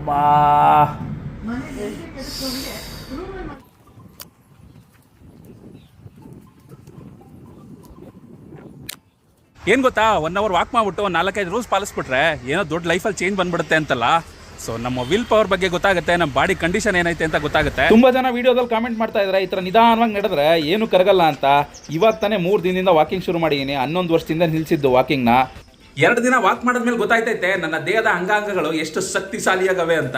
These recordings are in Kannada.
ಮಾ- ಏನು ಗೊತ್ತಾ? ಒನ್ ಅವರ್ ವಾಕ್ ಮಾಡ್ಬಿಟ್ಟು ಒಂದು ನಾಲ್ಕೈದು ರೂಲ್ಸ್ ಪಾಲಿಸ್ಬಿಟ್ರೆ ಏನೋ ದೊಡ್ಡ ಲೈಫಲ್ಲಿ ಚೇಂಜ್ ಬಂದ್ಬಿಡುತ್ತೆ ಅಂತಲ್ಲ? ಸೊ ನಮ್ಮ ವಿಲ್ ಪವರ್ ಬಗ್ಗೆ ಗೊತ್ತಾಗುತ್ತೆ ನಮ್ಮ ಬಾಡಿ ಕಂಡೀಷನ್ ಏನೈತೆ ಅಂತ ಗೊತ್ತಾಗುತ್ತೆ. ತುಂಬಾ ಜನ ವಿಡಿಯೋದಲ್ಲಿ ಕಾಮೆಂಟ್ ಮಾಡ್ತಾ ಇದ್ದಾರೆ ಈ ತರ ನಿಧಾನವಾಗಿ ನಡೆದ್ರೆ ಏನು ಕರಗಲ್ಲ ಅಂತ. ಇವಾಗ ತಾನೇ ಮೂರು ದಿನದಿಂದ ವಾಕಿಂಗ್ ಶುರು ಮಾಡಿದ್ದೀನಿ ಹನ್ನೊಂದು ವರ್ಷದಿಂದ ನಿಲ್ಸಿದ್ದು ವಾಕಿಂಗ್ನ ಎರಡು ದಿನ ವಾಕ್ ಮಾಡಿದ್ಮೇಲೆ ಗೊತ್ತಾಯ್ತೈತೆ, ನನ್ನ ದೇಹದ ಅಂಗಾಂಗಗಳು ಎಷ್ಟು ಶಕ್ತಿಶಾಲಿಯಾಗವೆ ಅಂತ.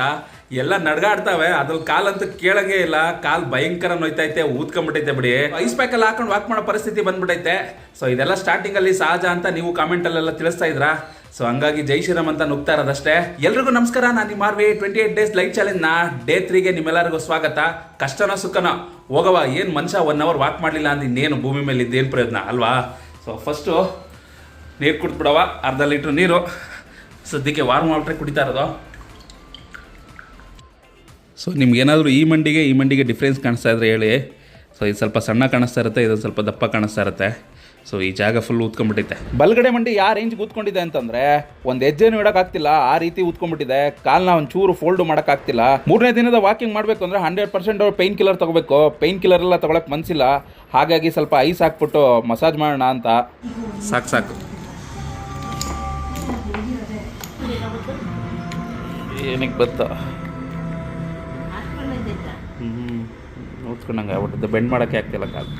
ಎಲ್ಲ ನಡ್ಗಾಡ್ತಾವೆ, ಅದ್ರಲ್ಲಿ ಕಾಲಂತೂ ಕೇಳಂಗೇ ಇಲ್ಲ. ಕಾಲ್ ಭಯಂಕರ ನೋಯ್ತೈತೆ ಊದ್ಕೊಂಡ್ಬಿಟ್ಟೈತೆ ಬಿಡಿ. ಐಸ್ ಪ್ಯಾಕ್ ಅಲ್ಲಿ ಹಾಕೊಂಡು ವಾಕ್ ಮಾಡೋ ಪರಿಸ್ಥಿತಿ ಬಂದ್ಬಿಟ್ಟೈತೆ ಸೊ ಇದೆಲ್ಲ ಸ್ಟಾರ್ಟಿಂಗ್ ಅಲ್ಲಿ ಸಹಜ ಅಂತ ನೀವು ಕಾಮೆಂಟ್ ಅಲ್ಲೆಲ್ಲ ತಿಳಿಸ್ತಾ ಇದ್ರಾ? ಸೊ ಹಂಗಾಗಿ ಜೈ ಶ್ರೀರಾಮ್ ಅಂತ ನುಗ್ತಾ ಇರೋದಷ್ಟೇ. ಎಲ್ರಿಗೂ ನಮಸ್ಕಾರ, ನಾನು ನಿಮ್ಮ Arvi twenty eight days life challenge ನಾ ಡೇ ತ್ರೀಗೆ ನಿಮ್ಮೆಲ್ಲರಿಗೂ ಸ್ವಾಗತ. ಕಷ್ಟನೋ ಸುಖನೋ ಹೋಗವ ಏನು ಮನುಷ್ಯ ಒನ್ ಅವರ್ ವಾಕ್ ಮಾಡಲಿಲ್ಲ ಅಂದ್ರೆ ಇನ್ನೇನು ಭೂಮಿ ಮೇಲೆ ಇದ್ದೇನು ಪ್ರಯೋಜನ, ಅಲ್ವಾ? ಸೊ ಫಸ್ಟು ನೀರು ಕುಡ್ದ್ಬಿಡವ ಅರ್ಧ ಲೀಟ್ರ್ ನೀರು. ಸದ್ಯಕ್ಕೆ ವಾರ್ಮ್ ವಾಟ್ರೆ ಕುಡಿತಾ ಇರೋದು. ಸೊ ನಿಮ್ಗೇನಾದರೂ ಈ ಮಂಡಿಗೆ ಈ ಮಂಡಿಗೆ ಡಿಫ್ರೆನ್ಸ್ ಕಾಣಿಸ್ತಾ ಇದ್ರೆ ಹೇಳಿ. ಸೊ ಇದು ಸ್ವಲ್ಪ ಸಣ್ಣ ಕಾಣಿಸ್ತಾ ಇರುತ್ತೆ ಇದು ಸ್ವಲ್ಪ ದಪ್ಪ ಕಾಣಿಸ್ತಾ ಇರುತ್ತೆ. ಸೊ ಈ ಜಾಗ ಫುಲ್ ಊದ್ಕೊಂಡ್ಬಿಟ್ಟಿದೆ ಬಲಗಡೆ ಮಂಡಿ ಯಾವ ರೇಂಜ್ ಊದ್ಕೊಂಡಿದೆ ಅಂತಂದ್ರೆ ಒಂದು ಹೆಜ್ಜೆನೂ ಇಡೋಕ್ಕಾಗ್ತಿಲ್ಲ ಆ ರೀತಿ ಊದ್ಕೊಂಡ್ಬಿಟ್ಟಿದೆ ಕಾಲ್ನ ಒಂದು ಚೂರು ಫೋಲ್ಡ್ ಮಾಡೋಕ್ಕಾಗ್ತಿಲ್ಲ ಮೂರನೇ ದಿನದ ವಾಕಿಂಗ್ ಮಾಡಬೇಕು ಅಂದರೆ ಹಂಡ್ರೆಡ್ ಪರ್ಸೆಂಟ್ ಪೈನ್ ಕಿಲ್ಲರ್ ತಗೋಬೇಕು. ಪೈನ್ ಕಿಲ್ಲರ್ ಎಲ್ಲ ತೊಗೊಳಕ್ಕೆ ಮನಸ್ಸಿಲ್ಲ ಹಾಗಾಗಿ ಸ್ವಲ್ಪ ಐಸ್ ಹಾಕ್ಬಿಟ್ಟು ಮಸಾಜ್ ಮಾಡೋಣ ಅಂತ. ಸಾಕು ಸಾಕು. ಏನಕ್ಕೆ ಬತ್ತ ಹ್ಞೂ ನೋಡ್ಕೊಂಡಂಗೆ ಒಟ್ಟು ಬೆಂಡ್ ಮಾಡೋಕ್ಕೆ ಆಗ್ತಿಲ್ಲ ಕಾಲು.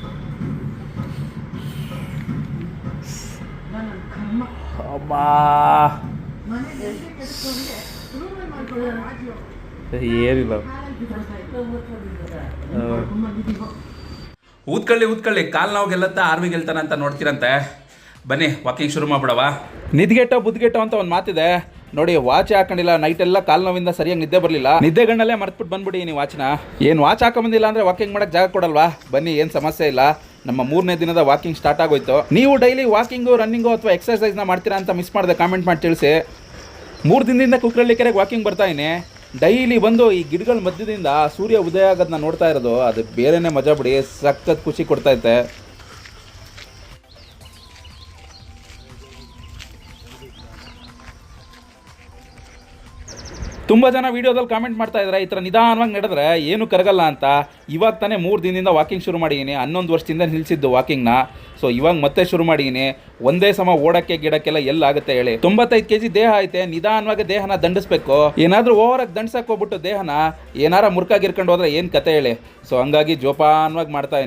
ಅಬ್ಬಾ. ಏನಿಲ್ಲ. ಊದ್ಕೊಳ್ಳಿ ಊದ್ಕೊಳ್ಳಿ. ಕಾಲ್ ನಾವು ಗೆಲ್ಲತ್ತ ಆರ್ಮಿ ಗೆಲ್ತಾನ ಅಂತ ನೋಡ್ತೀರಂತೆ. ಬನ್ನಿ ವಾಕಿಂಗ್ ಶುರು ಮಾಡ್ಬಿಡವಾ. ನಿದ್ಗೆಟ್ಟೋ ಬುದ್ಗೆಟ್ಟೋ ಅಂತ ಒಂದು ಮಾತಿದೆ. ನೋಡಿ ವಾಚ್ ಹಾಕೊಂಡಿಲ್ಲ. ನೈಟ್ ಎಲ್ಲ ಕಾಲ್ ನೋವಿಂದ ಸರಿಯಾಗಿ ನಿದ್ದೆ ಬರಲಿಲ್ಲ. ನಿದ್ದೆ ಗಣ್ಣಲ್ಲೇ ಮರ್ತ್ಬಿಟ್ಟು ಬಂದ್ಬಿಡಿ ನೀವು ವಾಚ್ನ ಏನು ವಾಚ್ ಹಾಕೊಂಬಂದಿಲ್ಲ ಅಂದ್ರೆ ವಾಕಿಂಗ್ ಮಾಡಕ್ಕೆ ಜಾಗ ಕೊಡಲ್ವಾ? ಬನ್ನಿ, ಏನು ಸಮಸ್ಯೆ ಇಲ್ಲ. ನಮ್ಮ ಮೂರನೇ ದಿನದ ವಾಕಿಂಗ್ ಸ್ಟಾರ್ಟ್ ಆಗೋಯ್ತು. ನೀವು ಡೈಲಿ ವಾಕಿಂಗು ರನ್ನಿಂಗು ಅಥವಾ ಎಕ್ಸರ್ಸೈಸ್ನ ಮಾಡ್ತೀರಾ ಅಂತ ಮಿಸ್ ಮಾಡಿದೆ ಕಾಮೆಂಟ್ ಮಾಡಿ ತಿಳಿಸಿ. ಮೂರು ದಿನದಿಂದ ಕುಕ್ಕರಳ್ಳಿ ಕೆರೆಗೆ ವಾಕಿಂಗ್ ಬರ್ತಾ ಇದೀನಿ ಡೈಲಿ ಬಂದು ಈ ಗಿಡಗಳ ಮಧ್ಯದಿಂದ ಸೂರ್ಯ ಉದಯ ಆಗೋದನ್ನ ನೋಡ್ತಾ ಇರೋದು. ಅದು ಬೇರೆನೇ ಮಜಾ ಬಿಡಿ. ಸಖತ್ ಖುಷಿ ಕೊಡ್ತೈತೆ ತುಂಬ ಜನ ವೀಡಿಯೋದಲ್ಲಿ ಕಾಮೆಂಟ್ ಮಾಡ್ತಾ ಇದ್ದಾರೆ ಈ ಥರ ನಿಧಾನವಾಗಿ ನಡೆದ್ರೆ ಏನು ಕರಗಲ್ಲ ಅಂತ. ಇವಾಗ ತಾನೇ ಮೂರು ದಿನದಿಂದ ವಾಕಿಂಗ್ ಶುರು ಮಾಡಿದ್ದೀನಿ ಹನ್ನೊಂದು ವರ್ಷದಿಂದ ನಿಲ್ಸಿದ್ದು ವಾಕಿಂಗ್ನ ಸೊ ಇವಾಗ ಮತ್ತೆ ಶುರು ಮಾಡಿದ್ದೀನಿ ಒಂದೇ ಸಮ ಓಡಕ್ಕೆ ಗಿಡಕ್ಕೆಲ್ಲ ಎಲ್ಲಾಗುತ್ತೆ ಹೇಳಿ. ತೊಂಬತ್ತೈದು ಕೆ ಜಿ ದೇಹ ಐತೆ, ನಿಧಾನವಾಗಿ ದೇಹನ ದಂಡಿಸ್ಬೇಕು. ಏನಾದರೂ ಓವರಾಗಿ ದಂಡ್ಸಕ್ಕೆ ಹೋಗ್ಬಿಟ್ಟು ದೇಹನ ಏನಾರ ಮುರ್ಕಾಗಿರ್ಕೊಂಡು ಹೋದ್ರೆ ಏನು ಕತೆ ಹೇಳಿ. ಸೊ ಹಂಗಾಗಿ ಜೋಪಾನವಾಗಿ ಮಾಡ್ತಾ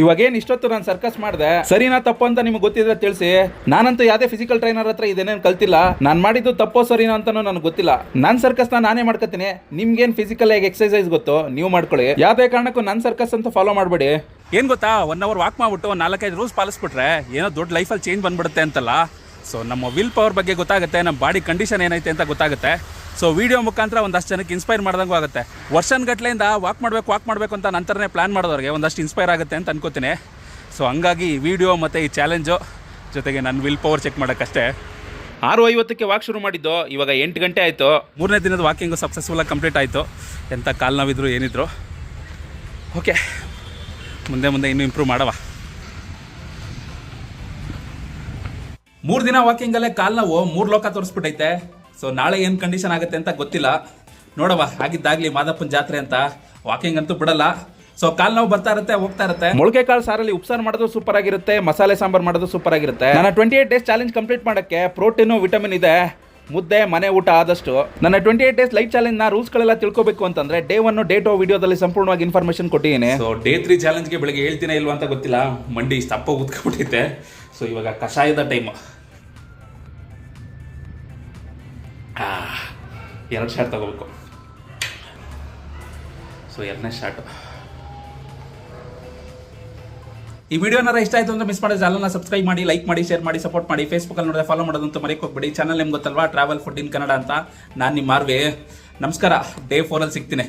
ಇವಾಗೇನು ಇಷ್ಟೊತ್ತು ನಾನು ಸರ್ಕಸ್ ಮಾಡಿದೆ? ಸರಿನಾ ತಪ್ಪು ಅಂತ ನಿಮ್ಗೆ ಗೊತ್ತಿದ್ರೆ ತಿಳಿಸಿ. ನಾನಂತೂ ಯಾವುದೇ ಫಿಸಿಕಲ್ ಟ್ರೈನರ್ ಹತ್ರ ಇದೇನೇನು ಕಲ್ತಿಲ್ಲ. ನಾನು ಮಾಡಿದ್ದು ತಪ್ಪೋ ಸರಿನಾ ಅಂತನೂ ನನಗೆ ಗೊತ್ತಿಲ್ಲ. ನನ್ನ ಸರ್ಕಸ್ನ ನಾನೇ ಮಾಡ್ಕೊತೀನಿ. ನಿಮ್ಗೇನು ಫಿಸಿಕಲ್ ಆಗಿ ಎಕ್ಸರ್ಸೈಸ್ ಗೊತ್ತು, ನೀವು ಮಾಡ್ಕೊಳ್ಳಿ. ಯಾವುದೇ ಕಾರಣಕ್ಕೂ ನನ್ನ ಸರ್ಕಸ್ ಅಂತ ಫಾಲೋ ಮಾಡಬೇಡಿ. ಏನು ಗೊತ್ತಾ? ಒನ್ ಅವರ್ ವಾಕ್ ಮಾಡ್ಬಿಟ್ಟು ಒಂದು ನಾಲ್ಕೈದು ರೂಲ್ಸ್ ಪಾಲಿಸ್ಬಿಟ್ರೆ ಏನೋ ದೊಡ್ಡ ಲೈಫಲ್ಲಿ ಚೇಂಜ್ ಬಂದ್ಬಿಡುತ್ತೆ ಅಂತಲ್ಲ. ಸೊ ನಮ್ಮ ವಿಲ್ ಪವರ್ ಬಗ್ಗೆ ಗೊತ್ತಾಗುತ್ತೆ ನಮ್ಮ ಬಾಡಿ ಕಂಡೀಷನ್ ಏನೈತೆ ಅಂತ ಗೊತ್ತಾಗುತ್ತೆ. ಸೊ ವಿಡಿಯೋ ಮುಖಾಂತರ ಒಂದಷ್ಟು ಜನಕ್ಕೆ ಇನ್ಸ್ಪೈರ್ ಮಾಡ್ದಂಗೂ ಆಗುತ್ತೆ. ವರ್ಷನ್ ಗಟ್ಲೆಯಿಂದ ವಾಕ್ ಮಾಡಬೇಕು ವಾಕ್ ಮಾಡಬೇಕು ಅಂತ ನಂತರನೇ ಪ್ಲಾನ್ ಮಾಡೋದವ್ರಿಗೆ ಒಂದಷ್ಟು ಇನ್ಸ್ಪೈರ್ ಆಗುತ್ತೆ ಅಂತ ಅನ್ಕೋತೀನಿ. ಸೊ ಹಂಗಾಗಿ ಈ ವಿಡಿಯೋ ಮತ್ತು ಈ ಚಾಲೆಂಜು ಜೊತೆಗೆ ನನ್ನ ವಿಲ್ ಪವರ್ ಚೆಕ್ ಮಾಡೋಕ್ಕಷ್ಟೇ. ಆರು ಐವತ್ತಕ್ಕೆ ವಾಕ್ ಶುರು ಮಾಡಿದ್ದು, ಇವಾಗ ಎಂಟು ಗಂಟೆ ಆಯಿತು. ಮೂರನೇ ದಿನದ ವಾಕಿಂಗು ಸಕ್ಸಸ್ಫುಲ್ಲಾಗಿ ಕಂಪ್ಲೀಟ್ ಆಯಿತು. ಎಂಥ ಕಾಲು ನೋವಿದ್ರು ಏನಿದ್ರು. ಓಕೆ ಮುಂದೆ ಮುಂದೆ ಇನ್ನೂ ಇಂಪ್ರೂವ್ ಮಾಡವ. ಮೂರು ದಿನ ವಾಕಿಂಗಲ್ಲೇ ಕಾಲು ನೋವು ಮೂರು ಲೋಕ ತೋರಿಸ್ಬಿಟ್ಟೈತೆ. ಸೊ ನಾಳೆ ಏನು ಕಂಡೀಷನ್ ಆಗುತ್ತೆ ಅಂತ ಗೊತ್ತಿಲ್ಲ. ನೋಡವ ಆಗಿದ್ದಾಗಲಿ ಮಾದಪ್ಪನ ಜಾತ್ರೆ ಅಂತ. ವಾಕಿಂಗ್ ಅಂತೂ ಬಿಡಲ್ಲ. ಸೊ ಕಾಲ್ ನಾವು ಬರ್ತಾ ಇರುತ್ತೆ ಹೋಗ್ತಾ ಇರುತ್ತೆ. ಮೊಳಕೆ ಕಾಳು ಸಾರಲ್ಲಿ ಉಪ್ಸಾರು ಮಾಡೋದು ಸೂಪರ್ ಆಗಿರುತ್ತೆ ಮಸಾಲೆ ಸಾಂಬಾರ್ ಮಾಡೋದು ಸೂಪರ್ ಆಗಿರುತ್ತೆ. ನನ್ನ twenty eight days challenge complete ಮಾಡಕ್ಕೆ ಪ್ರೋಟೀನು ವಿಟಮಿನ್ ಇದೆ. ಮುದ್ದೆ ಮನೆ ಊಟ ಆದಷ್ಟು. ನನ್ನ ಟ್ವೆಂಟಿ ಏಟ್ ಡೇಸ್ ಲೈಫ್ ಚಾಲೆಂಜ್ನ ರೂಲ್ಸ್ಗಳೆಲ್ಲ ತಿಳ್ಕೋಬೇಕು ಅಂತಂದ್ರೆ ಡೇ ಒನ್ ಡೇ ಟೋ ವಿಡಿಯೋದಲ್ಲಿ ಸಂಪೂರ್ಣವಾಗಿ ಇನ್ಫಾರ್ಮೇಶನ್ ಕೊಟ್ಟಿದ್ದೀನಿ. ಸೊ ಡೇ ತ್ರೀ ಚಾಲೆಂಜ್ಗೆ ಬೆಳಗ್ಗೆ ಹೇಳ್ತೀನಿ ಇಲ್ವಾ ಅಂತ ಗೊತ್ತಿಲ್ಲ. ಮಂಡಿ ತಪ್ಪ ಉದ್ಕೊಂಡ್ಬಿಟ್ಟೈತೆ ಸೊ ಇವಾಗ ಕಷಾಯದ ಟೈಮು ಎರಡು ಶಾರ್ಟ್ ತಗೋಬೇಕು. ಸೊ ಎರಡನೇ ಶಾರ್ಟು ಈ ವಿಡಿಯೋನಾರ ಇಷ್ಟ ಆಯಿತು ಅಂದ್ರೆ ಮಿಸ್ ಮಾಡಿದ್ರೆ ಚಾನಲ್ನ ಸಬ್ಸ್ಕ್ರೈಬ್ ಮಾಡಿ ಲೈಕ್ ಮಾಡಿ ಶೇರ್ ಮಾಡಿ ಸಪೋರ್ಟ್ ಮಾಡಿ. ಫೇಸ್ಬುಕ್ಕಲ್ಲಿ ನೋಡಿದ್ರೆ ಫಾಲೋ ಮಾಡೋದಂತ ಮರೀಕ್ ಹೋಗ್ಬಿಡಿ. ಚಾನಲ್ ನಿಮ್ಗೆ ಗೊತ್ತಲ್ವಾ? ಟ್ರಾವೆಲ್ ಫುಡ್ ಇನ್ ಕನ್ನಡ ಅಂತ. ನಾನು ನಿಮ್ಮ ಮಾರ್ವೆ. ನಮಸ್ಕಾರ. ಡೇ ಫೋರಲ್ಲಿ ಸಿಗ್ತೀನಿ.